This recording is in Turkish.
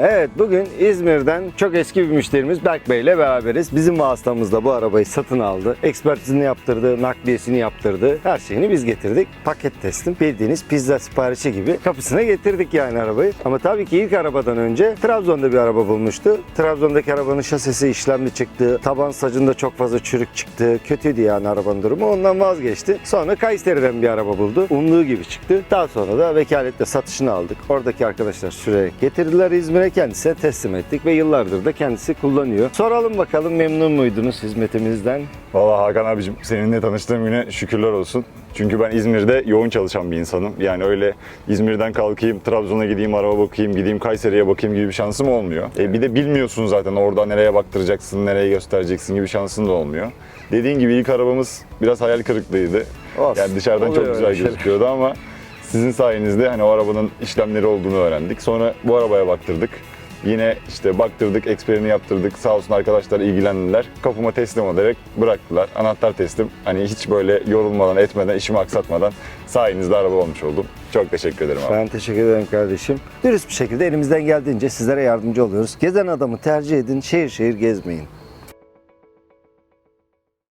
Evet bugün İzmir'den çok eski bir müşterimiz Berk Bey ile beraberiz. Bizim vasıtamızda bu arabayı satın aldı. Ekspertizini yaptırdı, nakliyesini yaptırdı. Her şeyini biz getirdik. Paket teslim bildiğiniz pizza siparişi gibi kapısına getirdik yani arabayı. Ama tabii ki ilk arabadan önce Trabzon'da bir araba bulmuştu. Trabzon'daki arabanın şasisi işlemli çıktı. Taban sacında çok fazla çürük çıktı. Kötüydü yani arabanın durumu. Ondan vazgeçti. Sonra Kayseri'den bir araba buldu. Umduğu gibi çıktı. Daha sonra da vekaletle satışını aldık. Oradaki arkadaşlar sürerek getirdiler İzmir'e. Kendisine teslim ettik ve yıllardır da kendisi kullanıyor. Soralım bakalım memnun muydunuz hizmetimizden? Valla Hakan abicim seninle tanıştığım güne şükürler olsun. Çünkü ben İzmir'de yoğun çalışan bir insanım. Yani öyle İzmir'den kalkayım, Trabzon'a gideyim, araba bakayım, gideyim Kayseri'ye bakayım gibi bir şansım olmuyor. E bir de bilmiyorsun zaten orada nereye baktıracaksın, nereye göstereceksin gibi şansın da olmuyor. Dediğin gibi ilk arabamız biraz hayal kırıklığıydı. Olsun. Yani dışarıdan Oluyor çok güzel gözüküyordu ama sizin sayenizde hani o arabanın işlemleri olduğunu öğrendik. Sonra bu arabaya baktırdık. Yine işte baktırdık, eksperini yaptırdık. Sağ olsun arkadaşlar ilgilendiler. Kapıma teslim ederek bıraktılar. Anahtar teslim. Hani hiç böyle yorulmadan, etmeden, işimi aksatmadan sayenizde araba olmuş oldum. Çok teşekkür ederim abi. Ben teşekkür ederim kardeşim. Dürüst bir şekilde elimizden geldiğince sizlere yardımcı oluyoruz. Gezen adamı tercih edin, şehir şehir gezmeyin.